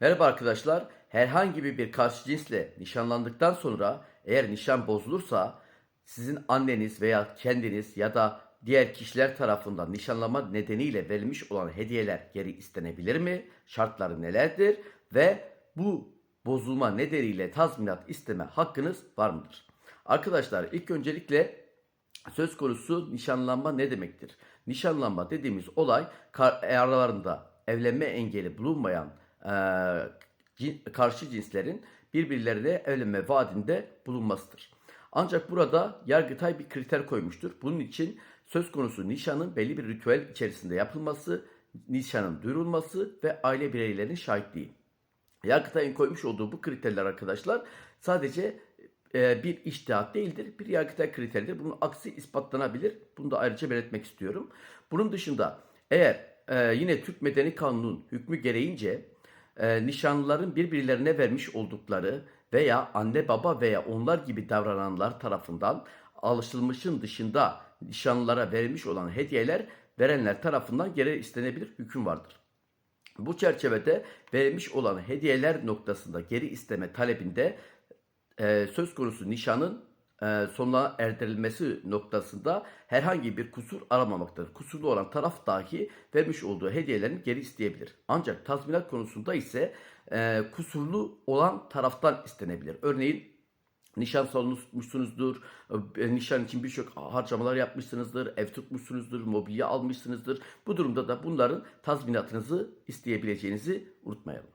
Merhaba arkadaşlar. Herhangi bir karşı cinsle nişanlandıktan sonra eğer nişan bozulursa sizin anneniz veya kendiniz ya da diğer kişiler tarafından nişanlama nedeniyle verilmiş olan hediyeler geri istenebilir mi? Şartları nelerdir? Ve bu bozulma nedeniyle tazminat isteme hakkınız var mıdır? Arkadaşlar ilk öncelikle Söz konusu nişanlanma ne demektir? Nişanlanma dediğimiz olay aralarında evlenme engeli bulunmayan cin- karşı cinslerin birbirlerine evlenme vaadinde bulunmasıdır. Ancak burada Yargıtay bir kriter koymuştur. Bunun için söz konusu nişanın belli bir ritüel içerisinde yapılması, nişanın duyurulması ve aile bireylerinin şahitliği. Yargıtay'ın koymuş olduğu bu kriterler arkadaşlar sadece e, bir iştihat değildir. Bir Yargıtay kriteridir. Bunun aksi ispatlanabilir. Bunu da ayrıca belirtmek istiyorum. Bunun dışında eğer e, yine Türk Medeni Kanunu'nun hükmü gereğince e, nişanlıların birbirlerine vermiş oldukları veya anne baba veya onlar gibi davrananlar tarafından alışılmışın dışında nişanlılara verilmiş olan hediyeler verenler tarafından geri istenebilir hüküm vardır. Bu çerçevede verilmiş olan hediyeler noktasında geri isteme talebinde e, söz konusu nişanın e, sonuna erdirilmesi noktasında herhangi bir kusur aramamaktadır. Kusurlu olan taraf dahi vermiş olduğu hediyelerini geri isteyebilir. Ancak tazminat konusunda ise e, kusurlu olan taraftan istenebilir. Örneğin Nişan salonu tutmuşsunuzdur, e, nişan için birçok harcamalar yapmışsınızdır, ev tutmuşsunuzdur, mobilya almışsınızdır. Bu durumda da bunların tazminatınızı isteyebileceğinizi unutmayalım.